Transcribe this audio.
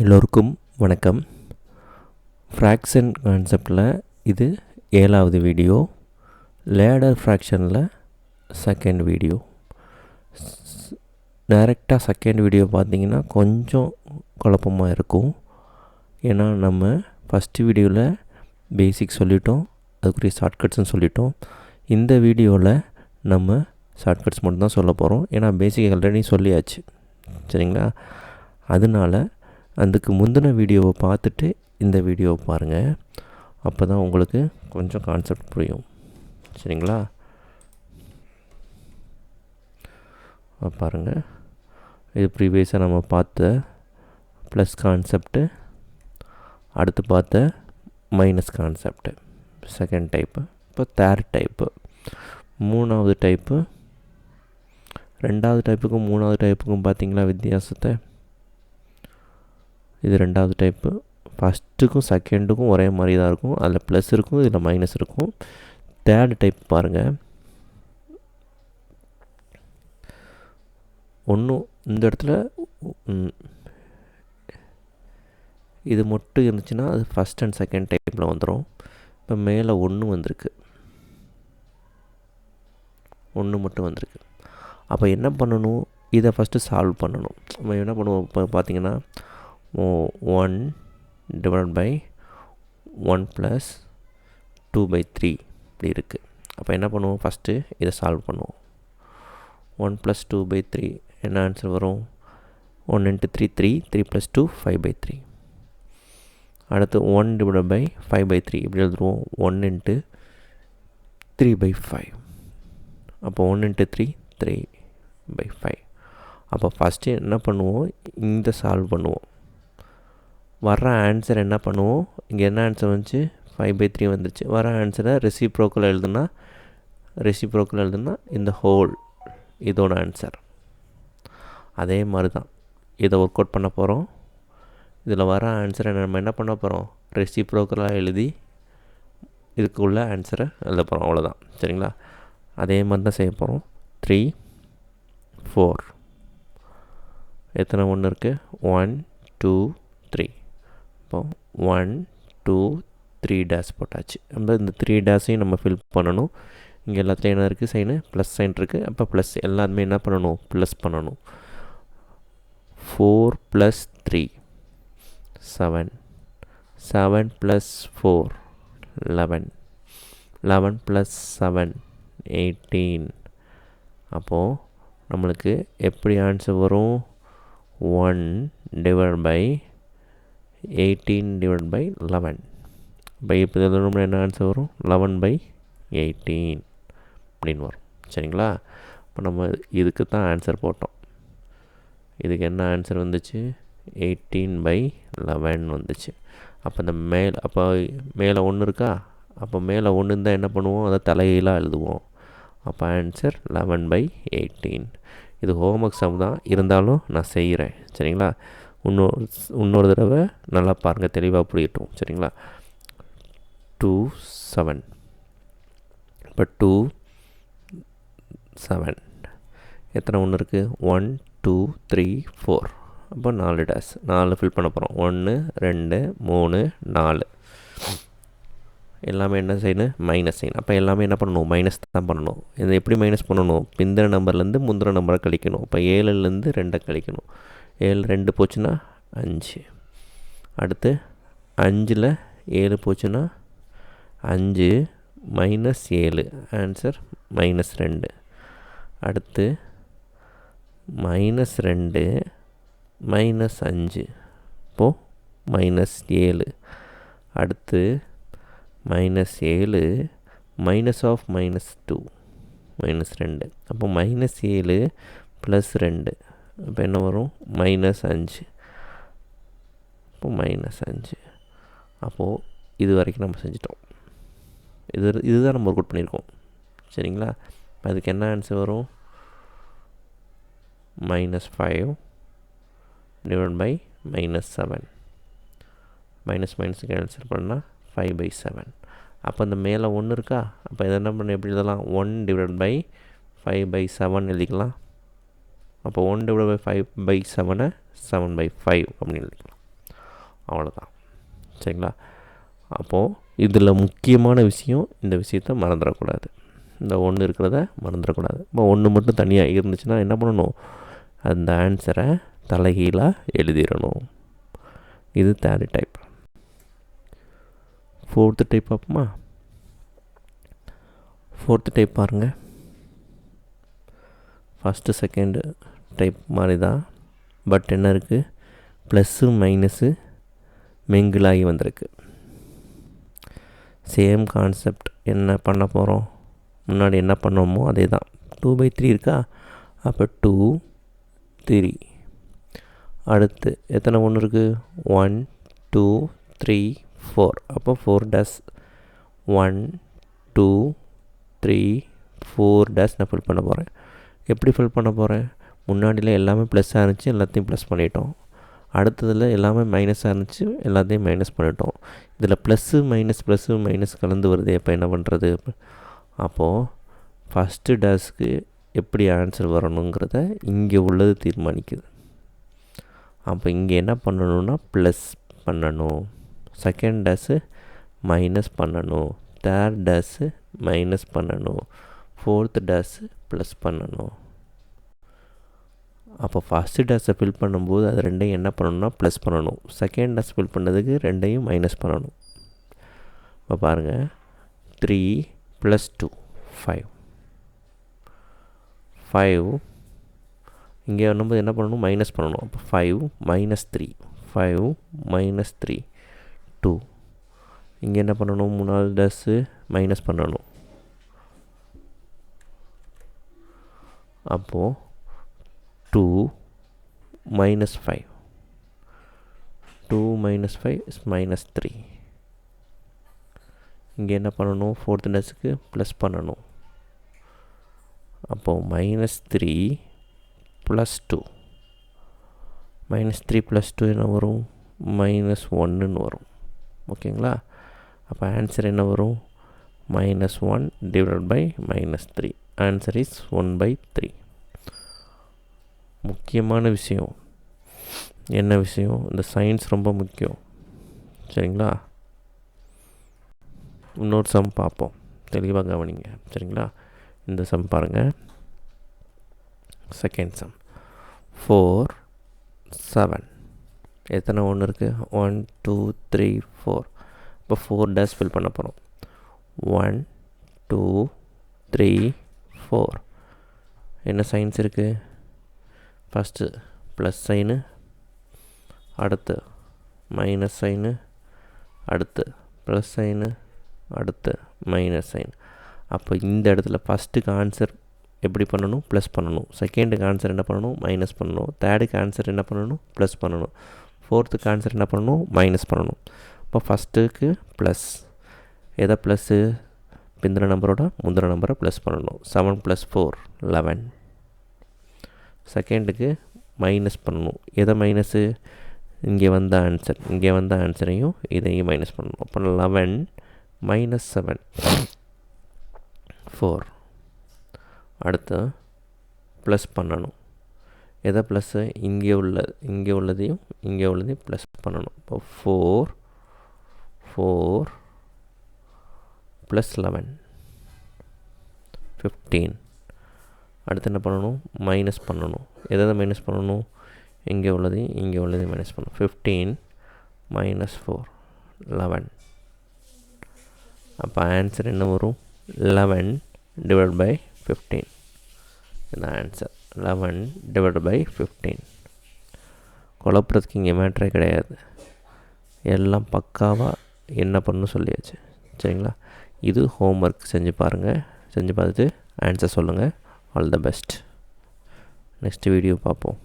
எல்லோருக்கும் வணக்கம். ஃப்ராக்ஷன் கான்செப்டில் இது ஏழாவது வீடியோ லேடர் ஃப்ராக்ஷனில் செகண்ட் வீடியோ டைரெக்டாக செகண்ட் வீடியோ பார்த்தீங்கன்னா கொஞ்சம் குழப்பமாக இருக்கும். ஏன்னா நம்ம ஃபஸ்ட்டு வீடியோவில் பேசிக் சொல்லிட்டோம் அதுக்குரிய ஷார்ட்கட்ஸ்னு சொல்லிட்டோம். இந்த வீடியோவில் நம்ம ஷார்ட்கட்ஸ் மட்டும்தான் சொல்ல போகிறோம் ஏன்னா பேசிக் ஆல்ரெடி சொல்லியாச்சு. சரிங்களா? அதனால அதுக்கு முந்தின வீடியோவை பார்த்துட்டு இந்த வீடியோவை பாருங்கள் அப்போ தான் உங்களுக்கு கொஞ்சம் கான்செப்ட் புரியும். சரிங்களா? பாருங்கள் இது ப்ரீவியஸாக நம்ம பார்த்த ப்ளஸ் கான்செப்ட்டு அடுத்து பார்த்த மைனஸ் கான்செப்ட்டு செகண்ட் டைப்பு இப்போ தேர்ட் டைப்பு மூணாவது டைப்பு ரெண்டாவது டைப்புக்கும் மூணாவது டைப்புக்கும் பார்த்தீங்களா வித்தியாசத்தை? இது ரெண்டாவது டைப்பு ஃபஸ்ட்டுக்கும் செகண்டுக்கும் ஒரே மாதிரி தான் இருக்கும். அதில் ப்ளஸ் இருக்கும் இதில் மைனஸ் இருக்கும். தேர்டு டைப் பாருங்கள் ஒன்றும் இந்த இடத்துல இது மட்டும் இருந்துச்சுன்னா அது ஃபஸ்ட் அண்ட் செகண்ட் டைப்பில் வந்துடும் இப்போ மேலே ஒன்று வந்திருக்கு. ஒன்று மட்டும் வந்திருக்கு. அப்போ என்ன பண்ணணும்? இதை ஃபஸ்ட்டு சால்வ் பண்ணணும். நம்ம என்ன பண்ணுவோம்? இப்போ பார்த்திங்கன்னா one divide by one plus two by three இப்படி இருக்குது அப்போ என்ன பண்ணுவோம்? ஃபஸ்ட்டு இதை சால்வ் பண்ணுவோம். One plus two by three என்ன ஆன்சர் வரும்? One into three three three plus two five by three அடுத்து one divide by five by three இப்படி எழுதுருவோம் one into three by five அப்போ one into three three by five அப்போ first என்ன பண்ணுவோம்? இந்த solve பண்ணுவோம். வர்ற ஆன்சர் என்ன பண்ணுவோம்? இங்கே என்ன ஆன்சர் வந்துச்சு? ஃபைவ் பை த்ரீ வந்துருச்சு வர ஆன்சரை ரெசிப்ரோக்கில் எழுதுனா ரெசிப்ரோக்கில் எழுதுனா இந்த ஹோல் இதோட ஆன்சர் அதே மாதிரி தான் இதை ஒர்க் அவுட் பண்ண போகிறோம் இதில் வர ஆன்சரை நம்ம என்ன பண்ண போகிறோம் ரெசிப்ரோக்கலாக எழுதி இதுக்குள்ள ஆன்சரை எழுத போகிறோம் அவ்வளோதான் சரிங்களா? அதே மாதிரி தான் செய்ய போகிறோம் த்ரீ ஃபோர் எத்தனை ஒன்று இருக்குது one two three one two three dash போட்டாச்சு. நம்ம இந்த த்ரீ டேஸையும் நம்ம ஃபில் பண்ணணும். இங்கே எல்லாத்துலேயும் என்ன இருக்குது சைனு ப்ளஸ் சைன் இருக்குது அப்போ ப்ளஸ் எல்லாருமே என்ன பண்ணணும்? ப்ளஸ் பண்ணணும். Four plus three seven seven plus four eleven eleven plus seven eighteen அப்போது நம்மளுக்கு எப்படி ஆன்சர் வரும்? One divide by eighteen divide by eleven by இப்போ இதில் என்ன ஆன்சர் வரும்? லெவன் பை எயிட்டீன் அப்படின்னு வரும். சரிங்களா? இப்போ நம்ம இதுக்கு தான் ஆன்சர் போட்டோம். இதுக்கு என்ன ஆன்சர் வந்துச்சு? எயிட்டீன் பை லெவன் வந்துச்சு. அப்போ இந்த மேல் அப்போ மேலே ஒன்று இருக்கா? அப்போ மேலே ஒன்று இருந்தால் என்ன பண்ணுவோம்? அதை தலையிலாக எழுதுவோம். அப்போ ஆன்சர் லெவன் பை எயிட்டீன் இது ஹோம்ஒர்க் சம் தான். இருந்தாலும் நான் செய்கிறேன் சரிங்களா? இன்னொரு இன்னொரு தடவை நல்லா பாருங்கள் தெளிவாக புரியட்டும் சரிங்களா? டூ செவன் இப்போ டூ செவன் எத்தனை ஒன்று இருக்குது ஒன் டூ த்ரீ ஃபோர் அப்போ நாலு டேஸ் நாலு ஃபில் பண்ண போகிறோம் ஒன்று ரெண்டு மூணு நாலு. எல்லாமே என்ன செய்யணும் மைனஸ் செய்யணும் அப்போ எல்லாமே என்ன பண்ணணும்? மைனஸ் தான் பண்ணணும். இதை எப்படி மைனஸ் பண்ணணும்? பிந்திர நம்பர்லேருந்து முந்தின நம்பரை கழிக்கணும். இப்போ ஏழுலேருந்து ரெண்டை கழிக்கணும். ஏழு ரெண்டு போச்சுன்னா அஞ்சு. அடுத்து அஞ்சில் ஏழு போச்சுன்னா அஞ்சு மைனஸ் ஏழு. ஆன்சர் மைனஸ் ரெண்டு. அடுத்து மைனஸ் ரெண்டு மைனஸ் அஞ்சு. இப்போது மைனஸ் ஏழு. அடுத்து மைனஸ் ஏழு minus of minus two. Minus ரெண்டு. அப்போ மைனஸ் ஏழு ப்ளஸ் ரெண்டு. இப்போ என்ன வரும்? மைனஸ் அஞ்சு. இப்போ மைனஸ் அஞ்சு. அப்போது இது வரைக்கும் நம்ம செஞ்சிட்டோம். இது இதுதான் நம்ம ஒர்க் அவுட் பண்ணியிருக்கோம். சரிங்களா? அதுக்கு என்ன ஆன்சர் வரும்? Minus five divide by minus seven minus மைனஸுக்கு answer பண்ணால் ஃபைவ் பை செவன் அப்போ இந்த மேலே ஒன்று இருக்கா? அப்போ இதை என்ன பண்ண எப்படி எழுதலாம் one divide by five by seven எழுதிக்கலாம். அப்போ one divide by five by செவனை seven by five அப்படின்னு எழுதிக்கலாம். அவ்வளோதான் சரிங்களா? அப்போது இதில் முக்கியமான விஷயம் இந்த விஷயத்த மறந்துடக்கூடாது. இந்த ஒன்று இருக்கிறத மறந்துடக்கூடாது. இப்போ ஒன்று மட்டும் தனியாக இருந்துச்சுன்னா என்ன பண்ணணும்? அந்த ஆன்சரை தலைகீழாக எழுதிடணும். இது தேர்டு டைப் ஃபோர்த்து டைப் பார்ப்போமா? ஃபோர்த்து டைப் பாருங்கள் ஃபஸ்ட்டு செகண்டு டைப் மாதிரி தான். பட் என்ன இருக்குது ப்ளஸ்ஸு மைனஸு மெங்கிளாகி வந்திருக்கு. சேம் கான்செப்ட் என்ன பண்ண போகிறோம் முன்னாடி என்ன பண்ணோமோ அதே தான். டூ பை த்ரீ இருக்கா? அப்போ டூ த்ரீ அடுத்து எத்தனை ஒன்று இருக்குது ஒன் டூ த்ரீ ஃபோர் அப்போ four dash one two three four dash நான் ஃபில் பண்ண போகிறேன் எப்படி ஃபில் பண்ண போகிறேன் முன்னாடியில் எல்லாமே ப்ளஸ்ஸாக இருந்துச்சு எல்லாத்தையும் ப்ளஸ் பண்ணிட்டோம். அடுத்ததில் எல்லாமே மைனஸாக இருந்துச்சு எல்லாத்தையும் மைனஸ் பண்ணிட்டோம். இதில் ப்ளஸ்ஸு மைனஸ் ப்ளஸ்ஸு மைனஸ் கலந்து வருது. எப்போ என்ன பண்ணுறது அப்போது ஃபஸ்ட்டு டேஸ்க்கு எப்படி ஆன்சர் வரணுங்கிறத இங்கே உள்ளது தீர்மானிக்குது. அப்போ இங்கே என்ன பண்ணணும்னா ப்ளஸ் பண்ணணும். செகண்ட் டேஸு மைனஸ் பண்ணணும். தேர்ட் டேஸு மைனஸ் பண்ணணும். ஃபோர்த் டேஸு ப்ளஸ் பண்ணணும். அப்போ ஃபஸ்ட்டு டேஸை ஃபில் பண்ணும்போது அது ரெண்டையும் என்ன பண்ணணும்னா ப்ளஸ் பண்ணணும். செகண்ட் டேஸ் ஃபில் பண்ணதுக்கு ரெண்டையும் மைனஸ் பண்ணணும். இப்போ பாருங்கள் three plus two five five இங்கே வரும்போது என்ன பண்ணணும்? மைனஸ் பண்ணணும். அப்போ five minus three five minus three two இங்கே என்ன பண்ணணும்? மூணாவது டஸ்ஸு மைனஸ் பண்ணணும். அப்போது two minus five two minus five is minus three இங்கே என்ன பண்ணணும்? ஃபோர்த் டஸ்க்கு ப்ளஸ் பண்ணணும். அப்போது minus three plus two minus three plus two என்ன வரும்? மைனஸ் ஒன்றுன்னு வரும். ஓகேங்களா அப்போ ஆன்சர் என்ன வரும்? Minus one divide by minus three answer is one by three முக்கியமான விஷயம். என்ன விஷயம்? இந்த சயின்ஸ் ரொம்ப முக்கியம். சரிங்களா? இன்னொரு சம் பார்ப்போம். தெளிவாக கவனிங்க. சரிங்களா? இந்த சம் பாருங்கள் செகண்ட் சம் ஃபோர் செவன் எத்தனை ஒன்று இருக்குது ஒன் டூ த்ரீ ஃபோர் இப்போ ஃபோர் டேஸ் ஃபில் பண்ண போகிறோம் ஒன் டூ த்ரீ ஃபோர் என்ன சயின்ஸ் இருக்குது ஃபஸ்ட்டு ப்ளஸ் சைனு அடுத்து மைனஸ் சைனு அடுத்து ப்ளஸ் சைனு அடுத்து மைனஸ் சைன் அப்போ இந்த இடத்துல ஃபஸ்ட்டுக்கு ஆன்சர் எப்படி பண்ணணும்? ப்ளஸ் பண்ணணும். செகண்டுக்கு ஆன்சர் என்ன பண்ணணும்? மைனஸ் பண்ணணும். தேர்டுக்கு ஆன்சர் என்ன பண்ணணும்? ப்ளஸ் பண்ணணும். ஃபோர்த்துக்கு ஆன்சர் என்ன பண்ணணும்? மைனஸ் பண்ணணும். இப்போ ஃபஸ்ட்டுக்கு ப்ளஸ் எதை ப்ளஸ்ஸு பிந்திர நம்பரோட முந்தின நம்பரை ப்ளஸ் பண்ணணும். செவன் ப்ளஸ் ஃபோர் லெவன் செகண்டுக்கு மைனஸ் பண்ணணும். எதை மைனஸு இங்கே வந்த ஆன்சர் இங்கே வந்த ஆன்சரையும் இதையும் மைனஸ் பண்ணணும். அப்போ லெவன் மைனஸ் செவன் ஃபோர் அடுத்து ப்ளஸ் பண்ணணும். எதை ப்ளஸ்ஸு இங்கே உள்ள இங்கே உள்ளதையும் இங்கே உள்ளதையும் ப்ளஸ் பண்ணணும். இப்போ four four plus eleven fifteen அடுத்து என்ன பண்ணணும்? மைனஸ் பண்ணணும். எதை மைனஸ் பண்ணணும்? இங்கே உள்ளதையும் இங்கே உள்ளதையும் மைனஸ் பண்ணணும். ஃபிஃப்டீன் மைனஸ் ஃபோர் லெவன் அப்போ ஆன்சர் என்ன வரும்? லெவன் டிவைட் பை ஃபிஃப்டீன் இந்த answer eleven divide by fifteen குழப்பறதுக்கு இங்கே மேட்ரே கிடையாது. எல்லாம் பக்காவாக என்ன பண்ணணும் சொல்லியாச்சு. சரிங்களா? இது ஹோம்ஒர்க் செஞ்சு பாருங்கள் செஞ்சு பார்த்துட்டு ஆன்சர் சொல்லுங்கள் all the best next video பார்ப்போம்